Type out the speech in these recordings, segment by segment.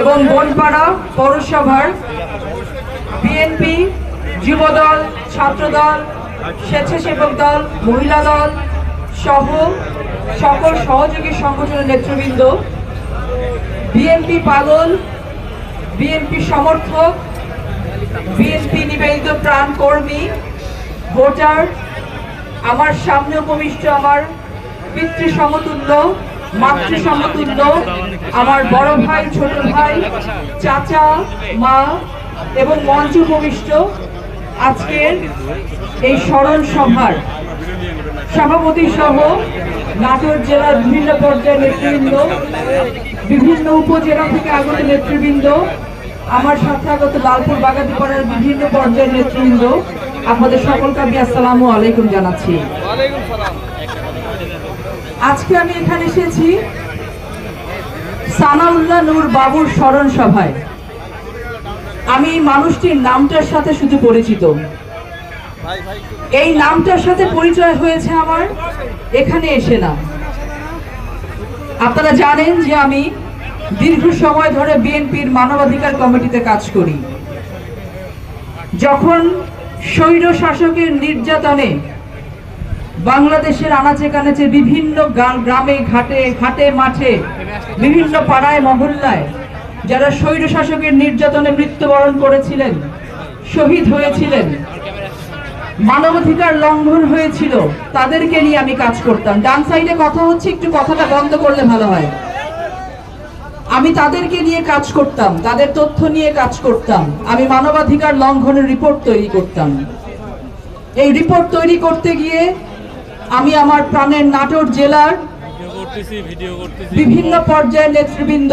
এবং বনপাড়া পৌরসভার বিএনপি যুবদল, ছাত্রদল, স্বেচ্ছাসেবক দল, মহিলা দল সহ সকল সহযোগী সংগঠনের নেতৃবৃন্দ বিএনপি পাগল বিএনপি সমর্থক বিএনপি নিবেদিত প্রাণ কর্মী, ভোটার, আমার সামনে উপবিষ্ট আমার পিতৃ সমতুল্য মাতৃ সমতুল্য আমার বড় ভাই, ছোট ভাই, চাচা, মা এবং মঞ্চ উপবিষ্ট আজকের এই স্মরণ সভার সভাপতি সহ নাটোর জেলার বিভিন্ন পর্যায়ের নেতৃবৃন্দ, বিভিন্ন উপজেলা থেকে আগত নেতৃবৃন্দ, আমার সাথে আগত লালপুর বাগাতিপাড়ার বিভিন্ন পর্যায়ের নেতৃবৃন্দ, আপনাদের সকলকে আমি আসসালামু আলাইকুম জানাচ্ছি। আজকে আমি এখানে এসেছি সানাউল্লাহ নূর বাবুর স্মরণ সভায়। আমি এই মানুষটির নামটার সাথে শুধু পরিচিত। এই নামটার সাথে পরিচয় হয়েছে আমার, এখানে এসে না। আপনারা জানেন যে আমি দীর্ঘ সময় ধরে বিএনপির মানবাধিকার কমিটিতে কাজ করি। যখন স্বৈর শাসকের নির্যাতনে বাংলাদেশের আনাচে কানাচে বিভিন্ন গ্রামে, ঘাটে ঘাটে, মাঠে, বিভিন্ন পাড়ায়, মহল্লায় যারা স্বৈর শাসকের নির্যাতনে মৃত্যুবরণ করেছিলেন, শহীদ হয়েছিলেন, মানবাধিকার লঙ্ঘন হয়েছিল, তাদেরকে নিয়ে আমি কাজ করতাম। ডান সাইডে কথা হচ্ছে, একটু কথাটা বন্ধ করলে ভালো হয়। আমি তাদেরকে নিয়ে কাজ করতাম, তাদের তথ্য নিয়ে কাজ করতাম, আমি মানবাধিকার লঙ্ঘনের রিপোর্ট তৈরি করতাম। এই রিপোর্ট তৈরি করতে গিয়ে আমি আমার প্রাণের নাটোর জেলার বিভিন্ন পর্যায়ের নেতৃবৃন্দ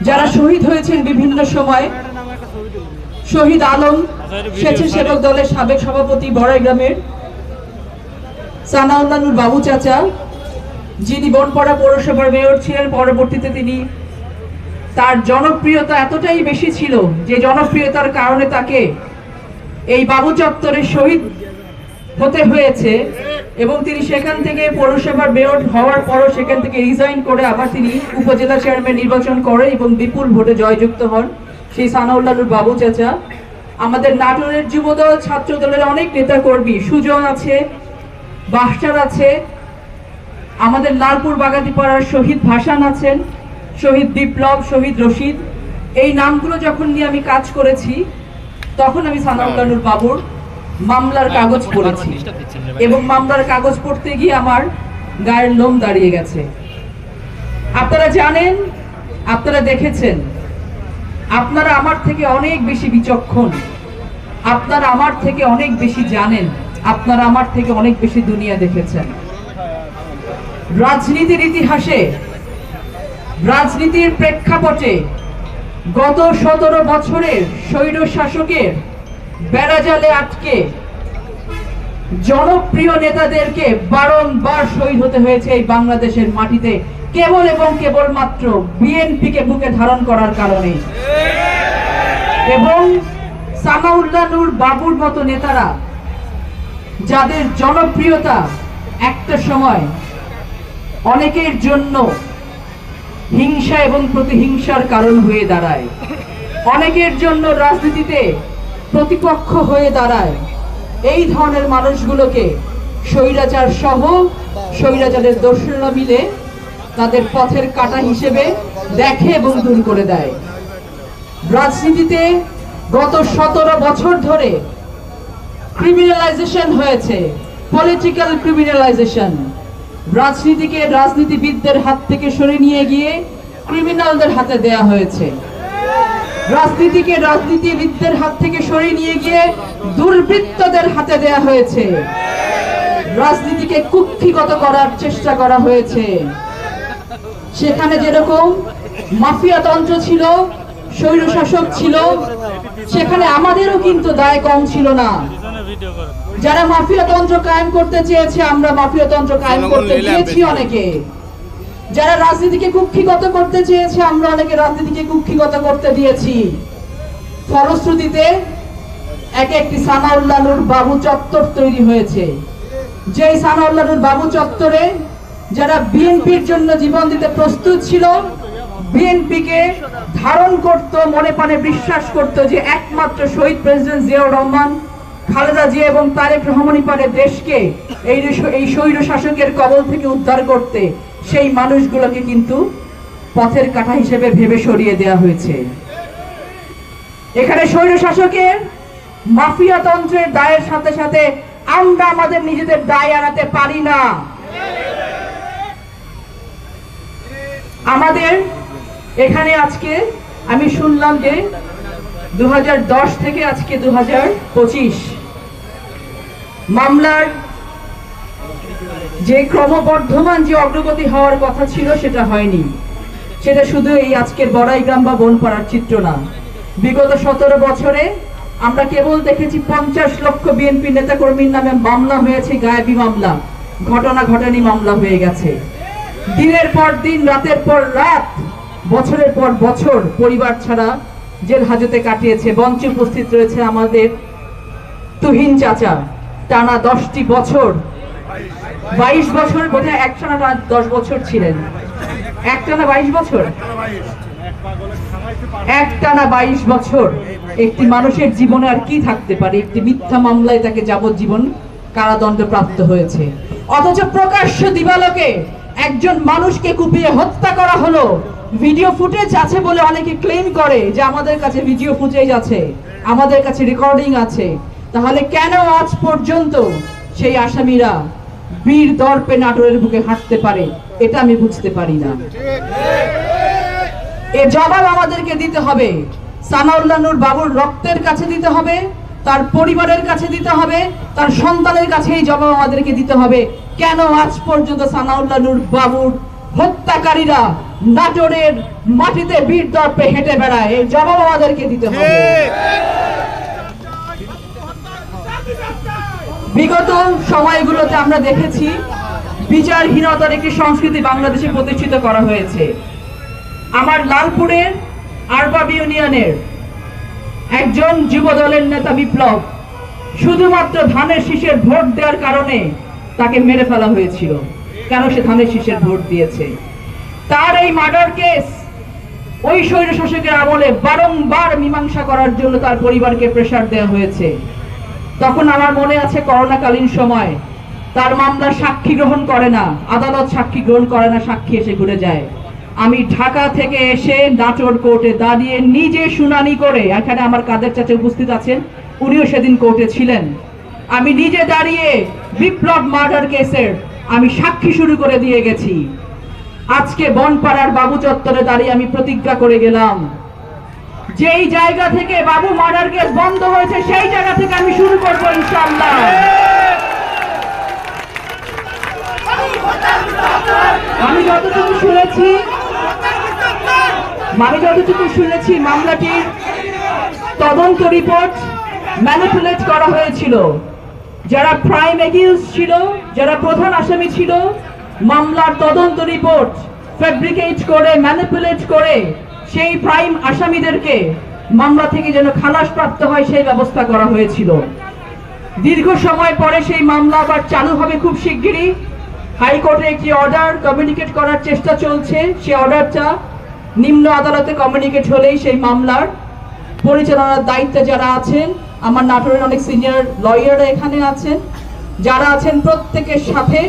যারা শহীদ হয়েছেন বিভিন্ন সময়। শহীদ আলম স্বেচ্ছাসেবক দলের সাবেক সভাপতি বড়াই গ্রামের সানাউল্লানুর বাবু চাচা যিনি বনপাড়া পৌরসভার মেয়র ছিলেন পরবর্তীতে তিনি তার জনপ্রিয়তা এতটাই বেশি ছিল যে জনপ্রিয়তার কারণে তাকে এই বাবু চত্বরের শহীদ হতে হয়েছে এবং তিনি সেখান থেকে পৌরসভার মেয়র হওয়ার পরও সেখান থেকে রিজাইন করে আবার তিনি উপজেলা চেয়ারম্যান নির্বাচন করে এবং বিপুল ভোটে জয়যুক্ত হন সেই সানাউল্লাহর বাবু চাচা। আমাদের নাটোরের যুবদল ছাত্র দলের অনেক নেতা কর্মী সুজন আছে বাহটার আছে, আমাদের লালপুর বাগাতিপাড়ার শহীদ ভাসান আছেন, শহীদ বিপ্লব, শহীদ রশিদ। এই নামগুলো যখন নিয়ে আমি কাজ করেছি, তখন আমি সানাউল্লানুর বাবুর মামলার কাগজ পড়েছি। এবং মামলার কাগজ পড়তে গিয়ে আমার গায়ের লোম দাঁড়িয়ে গেছে। আপনারা জানেন আপনারা দেখেছেন আপনারা আমার থেকে অনেক বেশি বিচক্ষণ। আপনারা আমার থেকে অনেক বেশি জানেন। আপনারা আমার থেকে অনেক বেশি দুনিয়া দেখেছেন। রাজনীতির ইতিহাসে রাজনীতির প্রেক্ষাপটে গত সতেরো বছরের স্বৈর শাসকের বেড়াজালে আটকে জনপ্রিয় নেতাদেরকে বারংবার শহীদ হতে হয়েছে এই বাংলাদেশের মাটিতে, কেবল এবং কেবলমাত্র বিএনপিকে বুকে ধারণ করার কারণে। এবং সানাউল্লাহ নূর বাবুর মতো নেতারা, যাদের জনপ্রিয়তা একটা সময় অনেকের জন্য হিংসা এবং প্রতিহিংসার কারণ হয়ে দাঁড়ায়। অনেকের জন্য রাজনীতিতে প্রতিপক্ষ হয়ে দাঁড়ায়। এই ধরনের মানুষগুলোকে স্বৈরাচার সহ স্বৈরাচারের দোষরা মিলে তাদের পথের কাটা হিসেবে দেখে এবং দূর করে দেয়। রাজনীতিতে গত সতেরো বছর ধরে ক্রিমিনালাইজেশন হয়েছে পলিটিক্যাল ক্রিমিনালাইজেশন রাজনীতিকে রাজনীতিবিদদের হাত থেকে সরে নিয়ে গিয়ে ক্রিমিনালদের হাতে দেয়া হয়েছে। রাজনীতিকে রাজনীতিবিদদের হাত থেকে সরিয়ে নিয়ে গিয়ে দুর্বৃত্তদের হাতে দেয়া হয়েছে। রাজনীতিকে কুক্ষিগত করার চেষ্টা করা হয়েছে। সেখানে যেরকম মাফিয়া তন্ত্র ছিল স্বৈরশাসক ছিল সেখানে আমাদেরও কিন্তু দায় কম ছিল না। যারা মাফিয়া তন্ত্র কায়েম করতে চেয়েছে আমরা মাফিয়া তন্ত্র কায়েম করতে দিয়েছি অনেকে। যারা রাজনীতিকে কুক্ষিগত করতে চেয়েছে, আমরা অনেকে রাজনীতিকে কুক্ষিগত করতে দিয়েছি। ফলশ্রুতিতে এক একটি সানাউল্লাহনুর বাবু চত্বর তৈরি হয়েছে। যেই সানাউল্লাহনুর বাবু চত্বরে যারা বিএনপির জন্য জীবন দিতে প্রস্তুত ছিল, বিএনপিকে ধারণ করত, মনে প্রাণে বিশ্বাস করত যে একমাত্র শহীদ প্রেসিডেন্ট জিয়াউর রহমান, খালেদা জিয়া এবং তারেক রহমানই পারে দেশকে এই এই স্বৈর শাসকের কবল থেকে উদ্ধার করতে। সেই মানুষগুলোকে কিন্তু পথের কাঁটা হিসেবে ভেবে সরিয়ে দেওয়া হয়েছে। এখানে স্বৈর শাসকের মাফিয়া তন্ত্রের দায়ের সাথে সাথে আমরা আমাদের নিজেদের দায় এড়াতে পারি না। আমাদের এখানে আজকে আমি শুনলাম যে দু হাজার দশ থেকে আজকে দু হাজার পঁচিশ মামলার যে ক্রমবর্ধমান যে অগ্রগতি হওয়ার কথা ছিল, সেটা হয়নি। সেটা শুধু এই আজকের বড়াইগ্রাম বা বন বনপাড়ার চিত্র না। বিগত সতেরো বছরে আমরা কেবল দেখেছি পঞ্চাশ লক্ষ বিএনপি নেতাকর্মীর নামে মামলা হয়েছে, গায়েবী মামলা। ঘটনা ঘটানি মামলা হয়ে গেছে। দিনের পর দিন, রাতের পর রাত, বছরের পর বছর পরিবার ছাড়া জেল হাজতে কাটিয়েছে। মঞ্চে উপস্থিত রয়েছে আমাদের তুহিন চাচা। টানা দশটি বছর বাইশ বছর বোধহয় একটানা না দশ বছর ছিলেন। একটানা বাইশ বছর? একটানা বাইশ বছর। একটি মানুষের জীবনে আর কি থাকতে পারে? একটি মিথ্যা মামলায় তাকে যাবজ্জীবন কারাদণ্ড প্রাপ্ত হয়েছে। অথচ প্রকাশ্য দিবালোকে একজন মানুষকে কুপিয়ে হত্যা করা হলো। ভিডিও ফুটেজ আছে বলে অনেকে ক্লেম করে যে আমাদের কাছে ভিডিও ফুটেজ আছে, আমাদের কাছে রেকর্ডিং আছে। তাহলে কেন আজ পর্যন্ত সেই আসামিরা বীর দর্পে নাটোরের বুকে হাঁটতে পারে, এটা আমি বুঝতে পারি না। এ জবাব আমাদেরকে দিতে হবে। সানাউল্লাহ নূর বাবুর রক্তের কাছে দিতে হবে, তার পরিবারের কাছে দিতে হবে, তার সন্তানের কাছে এই জবাব আমাদেরকে দিতে হবে। কেন আজ পর্যন্ত সানাউল্লাহ নূর বাবুর হত্যাকারীরা নাটোরের মাটিতে বীর দর্পে হেঁটে বেড়ায়? এই জবাব আমাদেরকে দিতে হবে। বিগত সময়গুলোতে আমরা দেখেছি বিচারহীনতার একটি সংস্কৃতি বাংলাদেশে প্রতিষ্ঠিত করা হয়েছে। আমার লালপুরের আরবাব ইউনিয়নের একজন যুব দলের নেতা বিপ্লব শুধুমাত্র ধানের শীষের ভোট দেওয়ার কারণে তাকে মেরে ফেলা হয়েছিল। কেন সে ধানের শীষের ভোট দিয়েছে? তার এই মার্ডার কেস ওই স্বৈর শাসকের আমলে বারংবার মীমাংসা করার জন্য তার পরিবারকে প্রেশার দেওয়া হয়েছে। তখন আমার মনে আছে করোনাকালীন সময়। তার মামলা সাক্ষী গ্রহণ করে না, আদালত সাক্ষী গ্রহণ করে না, সাক্ষী এসে ঘুরে যায়। আমি ঢাকা থেকে এসে নাটোর কোর্টে দাঁড়িয়ে নিজে শুনানি করে, এখানে আমার কাদের চাচা উপস্থিত আছেন, উনিও সেদিন কোর্টে ছিলেন। আমি নিজে দাঁড়িয়ে বিপ্লব মার্ডার কেসের আমি সাক্ষী শুরু করে দিয়ে গেছি। আজকে বনপাড়ার বাবু চত্বরে দাঁড়িয়ে আমি প্রতিজ্ঞা করে গেলাম। যেই জায়গা থেকে বাবু মার্ডার কেস বন্ধ হয়েছে, সেই জায়গা থেকে আমি শুরু করব ইনশাল্লাহ আমি যতটুকু শুনেছি, আমি যতটুকু শুনেছি, মামলাটির তদন্ত রিপোর্ট ম্যানিপুলেট করা হয়েছিল। যারা প্রাইম এগিউজ ছিল, যারা প্রধান আসামি ছিল, মামলার তদন্ত রিপোর্ট ফেব্রিকেট করে, ম্যানিপুলেট করে সেই প্রাইম আসামিদেরকে মামলা থেকে যেন খালাস প্রাপ্ত হয়, সেই ব্যবস্থা করা হয়েছিল। দীর্ঘ সময় পরে সেই মামলা আবার চালু হবে খুব শিগগিরই। হাইকোর্টে একটি অর্ডার কমিউনিকেট করার চেষ্টা চলছে। সেই অর্ডারটা নিম্ন আদালতে কমিউনিকেট হলেই সেই মামলার পরিচালনার দায়িত্বে যারা আছেন, আমার নাটোরের অনেক সিনিয়র লয়াররা এখানে আছেন, যারা আছেন প্রত্যেকের সাথে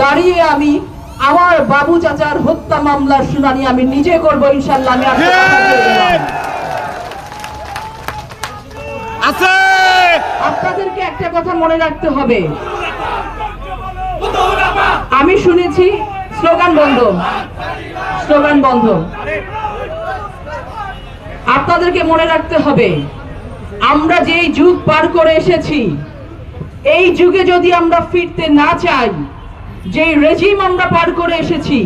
দাঁড়িয়ে আমি আমার বাবু চাচার হত্যা মামলার শুনানি আমি নিজে করব ইনশাল্লাহ আমি আপনাদেরকে একটা কথা মনে রাখতে হবে। আমি শুনেছি স্লোগান বন্ধ। স্লোগান বন্ধ। আপনাদেরকে মনে রাখতে হবে আমরা যেই যুগ পার করে এসেছি এই যুগে যদি আমরা ফিরতে না চাই যেই রেজিম আমরা পার করে এসেছি,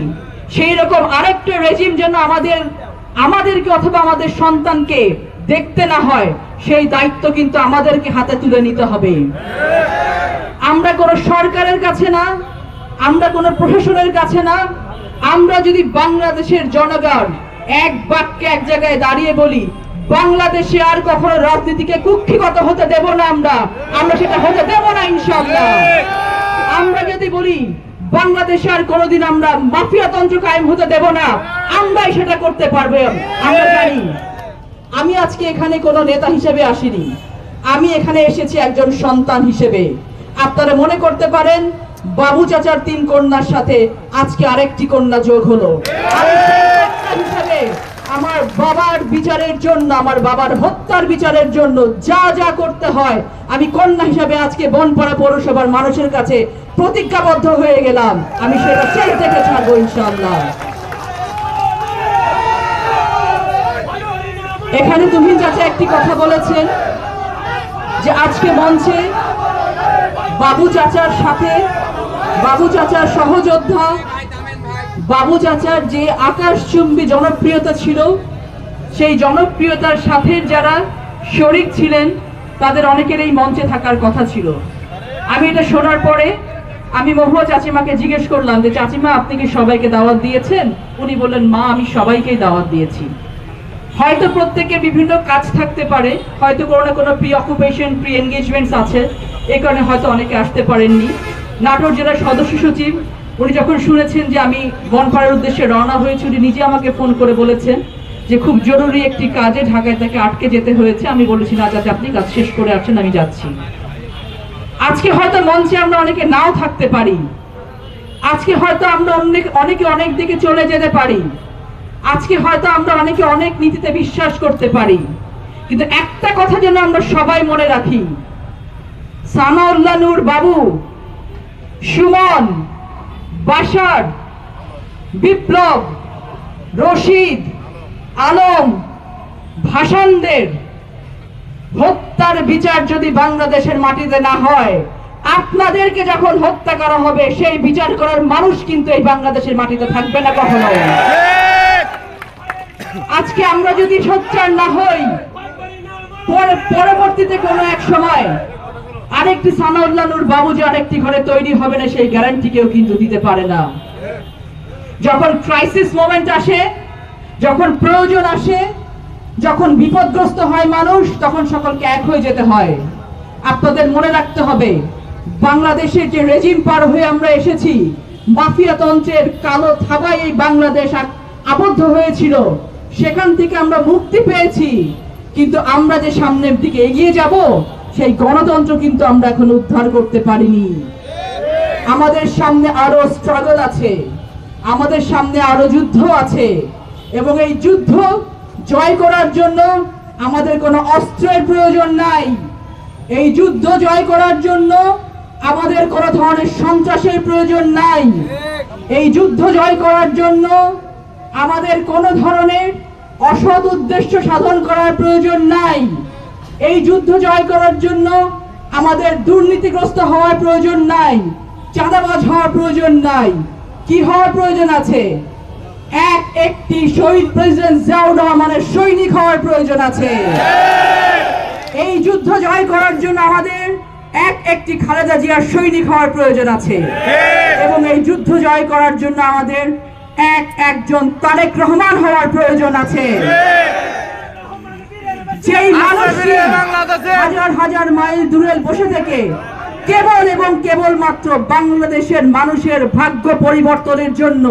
সেই রকম আরেকটা রেজিম যেন আমাদের, আমাদেরকে অথবা আমাদের সন্তানকে দেখতে না হয়, সেই দায়িত্ব কিন্তু আমাদেরকে হাতে তুলে নিতে হবে। আমরা কোনো সরকারের কাছে না, আমরা কোনো প্রশাসনের কাছে না, আমরা যদি বাংলাদেশের জনগণ এক বাক্যে এক জায়গায় দাঁড়িয়ে বলি, বাংলাদেশে আর কখনো রাজনীতিকে কুক্ষিগত হতে দেব না আমরা আমরা সেটা হতে দেব না ইনশাল্লাহ আমরা যদি বলি বাংলাদেশে আর কোনোদিন আমরা মাফিয়া তন্ত্র কায়েম হতে দেব না। আমরাই সেটা করতে পারবে। আমরা জানি, আমি আজকে এখানে কোনো নেতা হিসেবে আসিনি। আমি এখানে এসেছি একজন সন্তান হিসেবে। আপনারা মনে করতে পারেন, বাবু চাচার তিন কন্যার সাথে আজকে আরেকটি কন্যা যোগ হলো আমি সেই সন্তান হিসেবে আমার বাবার বিচারের জন্য, আমার বাবার হত্যার বিচারের জন্য যা যা করতে হয়, আমি কন্যা হিসাবে আজকে বনপাড়া পৌরসভার মানুষের কাছে প্রতিজ্ঞাবদ্ধ হয়ে গেলাম। আমি সেটা শেষ দেখে ছাড়বো ইনশাআল্লাহ। এখানে তুমি চাচা একটি কথা বলেছেন যে আজকে মঞ্চে বাবু চাচার সাথে, বাবু চাচার সহযোদ্ধা বাবু চাচার যে আকাশচুম্বী জনপ্রিয়তা ছিল, সেই জনপ্রিয়তার সাথে যারা শরিক ছিলেন, তাদের অনেকের এই মঞ্চে থাকার কথা ছিল। আমি এটা শোনার পরে আমি মহুয়া চাচিমাকে জিজ্ঞেস করলাম যে, চাচিমা, আপনি কি সবাইকে দাওয়াত দিয়েছেন? উনি বললেন, মা, আমি সবাইকেই দাওয়াত দিয়েছি। হয়তো প্রত্যেকের বিভিন্ন কাজ থাকতে পারে, হয়তো কোনো না কোনো প্রি অকুপেশন প্রি এনগেজমেন্টস আছে এই কারণে হয়তো অনেকে আসতে পারেননি। নাটোর জেলার সদস্য সচিব উনি যখন শুনেছেন যে আমি বনপাড়ার উদ্দেশ্যে রওনা হয়েছি, উনি নিজে আমাকে ফোন করে বলেছেন যে খুব জরুরি একটি কাজে ঢাকায় তাকে আটকে যেতে হয়েছে। আমি বলেছি, না, যাতে আপনি কাজ শেষ করে আসেন, আমি যাচ্ছি। আজকে হয়তো মঞ্চে আমরা অনেকে নাও থাকতে পারি। আজকে হয়তো আমরা অনেক, অনেকে অনেক দিকে চলে যেতে পারি। আজকে হয়তো আমরা অনেকে অনেক নীতিতে বিশ্বাস করতে পারি। কিন্তু একটা কথা যেন আমরা সবাই মনে রাখি, সানাউল্লাহ নূর বাবু, সুমন বাসার বিপ্লব, রশিদ, আলম, ভাসানদের হত্যার বিচার যদি বাংলাদেশের মাটিতে না হয়, আপনাদেরকে যখন হত্যা করা হবে, সেই বিচার করার মানুষ কিন্তু এই বাংলাদেশের মাটিতে থাকবে না কখনো। আজকে আমরা যদি সোচ্চার না হই, পরে- পরবর্তীতে কোনো এক সময় আরেকটি সানাউল্লাহ নূর বাবু যে আরেকটি ঘরে তৈরি হবে না, সেই গ্যারান্টি কেউ কিন্তু দিতে পারে না। যখন ক্রাইসিস মোমেন্ট আসে, যখন প্রয়োজন আসে, যখন বিপদগ্রস্ত হয় মানুষ, তখন সকলকে এক হয়ে যেতে হয়। আপনাদের মনে রাখতে হবে, বাংলাদেশের যে রেজিম পার হয়ে আমরা এসেছি, মাফিয়া তন্ত্রের কালো থাবায় এই বাংলাদেশ আবদ্ধ হয়েছিল। সেখান থেকে আমরা মুক্তি পেয়েছি। কিন্তু আমরা যে সামনের দিকে এগিয়ে যাব সেই গণতন্ত্র কিন্তু আমরা এখন উদ্ধার করতে পারিনি। আমাদের সামনে আরও স্ট্রাগল আছে, আমাদের সামনে আরও যুদ্ধ আছে এবং এই যুদ্ধ জয় করার জন্য আমাদের কোনো অস্ত্রের প্রয়োজন নাই। এই যুদ্ধ জয় করার জন্য আমাদের কোনো ধরনের সন্ত্রাসের প্রয়োজন নাই। এই যুদ্ধ জয় করার জন্য আমাদের কোনো ধরনের অসৎ উদ্দেশ্য সাধন করার প্রয়োজন নাই। এই যুদ্ধ জয় করার জন্য আমাদের দুর্নীতিগ্রস্ত হওয়ার প্রয়োজন নাই, চাঁদাবাজ হওয়ার প্রয়োজন নাই। কি হওয়ার প্রয়োজন আছে? এক, একটি শহীদ প্রেসিডেন্ট জিয়াউর রহমানের সৈনিক হওয়ার প্রয়োজন আছে। এই যুদ্ধ জয় করার জন্য আমাদের এক, একটি খালেদা জিয়ার সৈনিক হওয়ার প্রয়োজন আছে। এবং এই যুদ্ধ জয় করার জন্য আমাদের এক, একজন তারেক রহমান হওয়ার প্রয়োজন আছে। যেই মানুষটি হাজার হাজার মাইল দূরে বসে থেকে কেবল এবং কেবল মাত্র বাংলাদেশের মানুষের ভাগ্য পরিবর্তনের জন্য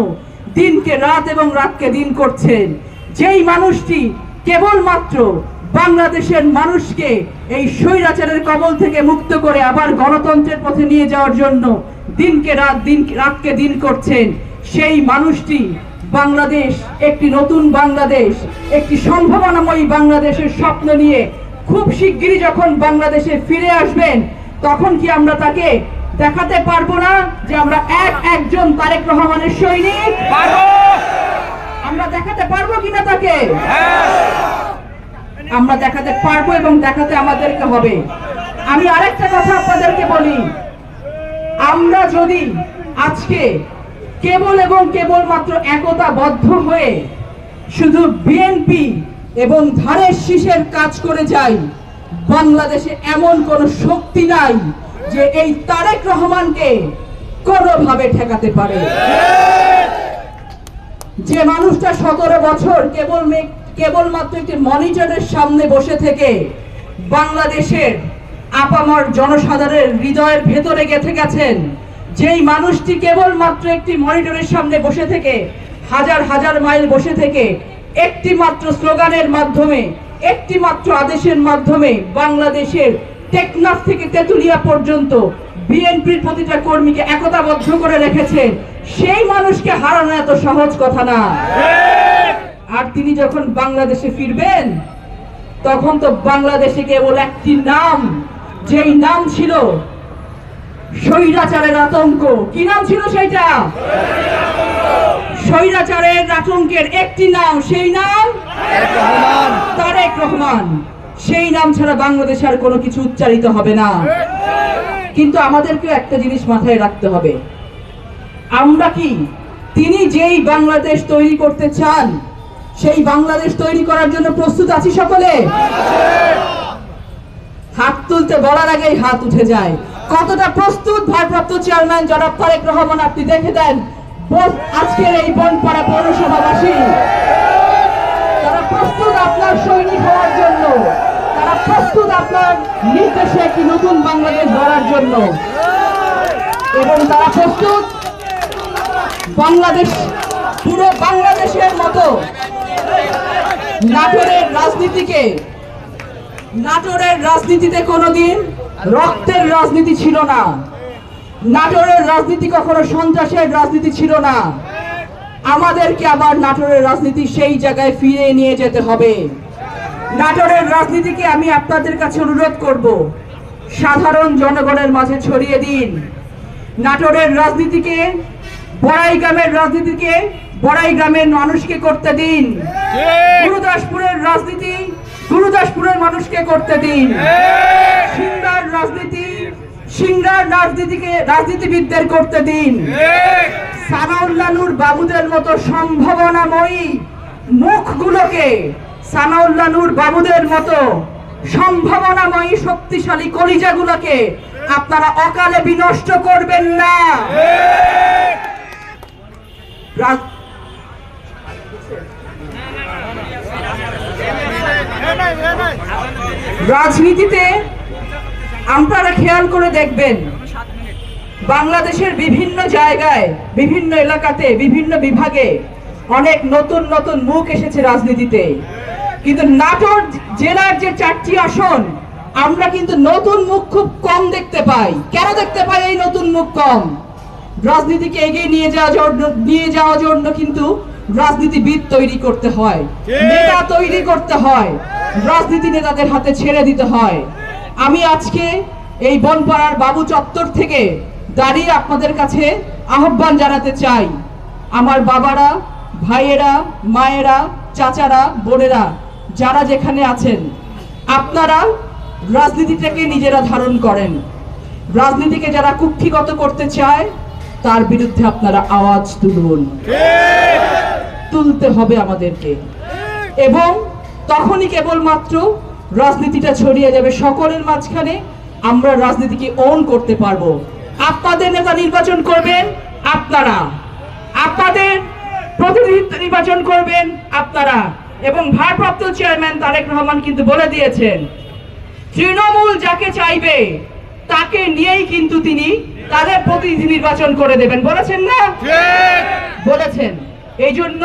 দিনকে রাত এবং রাতকে দিন করছেন। যেই মানুষটি কেবলমাত্র বাংলাদেশের মানুষকে এই স্বৈরাচারের কবল থেকে মুক্ত করে আবার গণতন্ত্রের পথে নিয়ে যাওয়ার জন্য দিনকে রাত দিন রাতকে দিন করছেন সেই মানুষটি বাংলাদেশ একটি নতুন বাংলাদেশ একটি সম্ভাবনাময়ী বাংলাদেশের স্বপ্ন নিয়ে খুব শিগগিরই যখন বাংলাদেশে ফিরে আসবেন তখন কি আমরা তাকে দেখাতে পারব না যে আমরা এক একজন তারেক রহমানের সৈনিক? আমরা দেখাতে পারব কিনা তাকে? আমরা দেখাতে পারব এবং দেখাতে আমাদেরকে হবে। আমি আরেকটা কথা আপনাদেরকে বলি। আমরা যদি আজকে কেবল এবং কেবল মাত্র একতাবদ্ধ হয়ে শুধু বিএনপি এবং ধানের শীষের কাজ করে যাই। বাংলাদেশে এমন কোন শক্তি নাই যে এই তারেক রহমানকে কোনোভাবে ঠেকাতে পারে। যে মানুষটা সতেরো বছর কেবল কেবলমাত্র একটি মনিটরের সামনে বসে থেকে বাংলাদেশের আপামর জনসাধারণের হৃদয়ের ভেতরে গেথে গেছেন। যেই মানুষটি কেবলমাত্র একটি মনিটরের সামনে বসে থেকে, হাজার হাজার মাইল বসে থেকে একটি মাত্র স্লোগানের মাধ্যমে একটি মাত্র আদেশের মাধ্যমে বাংলাদেশের টেকনাফ থেকে তেতুলিয়া পর্যন্ত বিএনপির প্রতিটা কর্মীকে একতাবদ্ধ করে রেখেছেন সেই মানুষকে হারানো এত সহজ কথা না। আর তিনি যখন বাংলাদেশে ফিরবেন, তখন তো বাংলাদেশে কেবল একটি নাম, যেই নাম ছিল স্বৈরাচারের আতঙ্ক। কি নাম ছিল সেইটা? স্বৈরাচারের আতঙ্কের একটি নাম সেই নাম? তারেক রহমান। সেই নাম ছাড়া বাংলাদেশে আর কোনো কিছু উচ্চারিত হবে না। কিন্তু আমাদেরকে একটা জিনিস মাথায় রাখতে হবে। আমরা কি তিনি যেই বাংলাদেশ তৈরি করতে চান সেই বাংলাদেশ তৈরি করার জন্য প্রস্তুত আছি সকলে? হাত তুলতে বলার আগেই হাত উঠে যায়। কতটা প্রস্তুত ভারপ্রাপ্ত চেয়ারম্যান জনাব তারেক রহমান, আপনি দেখে দেন আজকের এই বনপাড়া পৌরসভাবাসী। তারা প্রস্তুত আপনার সৈনিক হওয়ার জন্য, তারা প্রস্তুত আপনার নির্দেশে একটি নতুন বাংলাদেশ গড়ার জন্য। এবং তারা প্রস্তুত বাংলাদেশ, পুরো বাংলাদেশের মতো নাটোরের রাজনীতিকে, নাটোরের রাজনীতিতে কোনোদিন রক্তের রাজনীতি ছিল না। নাটোরের রাজনীতি কখনো সন্ত্রাসের রাজনীতি ছিল না। আমাদেরকে আবার নাটোরের রাজনীতি সেই জায়গায় ফিরে নিয়ে যেতে হবে। নাটোরের রাজনীতিকে আমি আপনাদের কাছে অনুরোধ করব। সাধারণ জনগণের মাঝে ছড়িয়ে দিন। নাটোরের রাজনীতিকে বড়াই গ্রামের রাজনীতিকে বড়াই গ্রামের মানুষকে করতে দিন। গুরুদাসপুরের রাজনীতি গুরুদাসপুরের মানুষকে করতে দিন। সিংড়ার রাজনীতি সিংড়ার রাজনীতিকে রাজনীতিবিদদের করতে দিন। সানাউল্লানুর বাবুদের মতো সম্ভাবনাময়ী মুখগুলোকে সানাউল্লানুর বাবুদের মতো সম্ভাবনাময়ী শক্তিশালী কলিজাগুলোকে আপনারা অকালে বিনষ্ট করবেন না। রাজ- রাজনীতিতে আপনারা খেয়াল করে দেখবেন বাংলাদেশের বিভিন্ন জায়গায় বিভিন্ন এলাকাতে বিভিন্ন বিভাগে অনেক নতুন নতুন মুখ এসেছে রাজনীতিতে। কিন্তু নাটোর জেলার যে চারটি আসন আমরা কিন্তু নতুন মুখ খুব কম দেখতে পাই। কেন দেখতে পাই এই নতুন মুখ কম? রাজনীতিকে এগিয়ে নিয়ে যাওয়ার জন্য নিয়ে যাওয়ার জন্য কিন্তু রাজনীতিবিদ তৈরি করতে হয় নেতা তৈরি করতে হয়। রাজনীতি নেতাদের হাতে ছেড়ে দিতে হয়। আমি আজকে এই বনপাড়ার বাবু চত্বর থেকে দাঁড়িয়ে আপনাদের কাছে আহ্বান জানাতে চাই। আমার বাবারা ভাইয়েরা মায়েরা চাচারা বোনেরা যারা যেখানে আছেন আপনারা রাজনীতিটাকে নিজেরা ধারণ করেন। রাজনীতিকে যারা কুক্ষিগত করতে চায় তার বিরুদ্ধে আপনারা আওয়াজ তুলুন। তুলতে হবে আমাদেরকে। এবং তখনই কেবলমাত্র রাজনীতিটা ছড়িয়ে যাবে। সকলের মাঝখানে আমরা রাজনীতিকে অন করতে পারব। আপনাদের নেতা নির্বাচন করবেন আপনারা। আপনাদের প্রতিনিধিত্ব নির্বাচন করবেন আপনারা। এবং ভারপ্রাপ্ত চেয়ারম্যান তারেক রহমান কিন্তু বলে দিয়েছেন তৃণমূল যাকে চাইবে তাকে নিয়েই কিন্তু তিনি তাদের প্রতিনিধি নির্বাচন করে দেবেন। বলেছেন না? বলেছেন। এই জন্য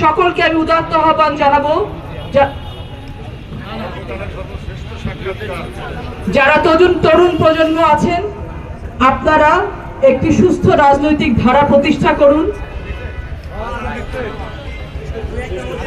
সকলকে আমি উদাত্ত আহ্বান জানাব যারা তরুণ তরুণ প্রজন্ম আছেন আপনারা একটি সুস্থ রাজনৈতিক ধারা প্রতিষ্ঠা করুন।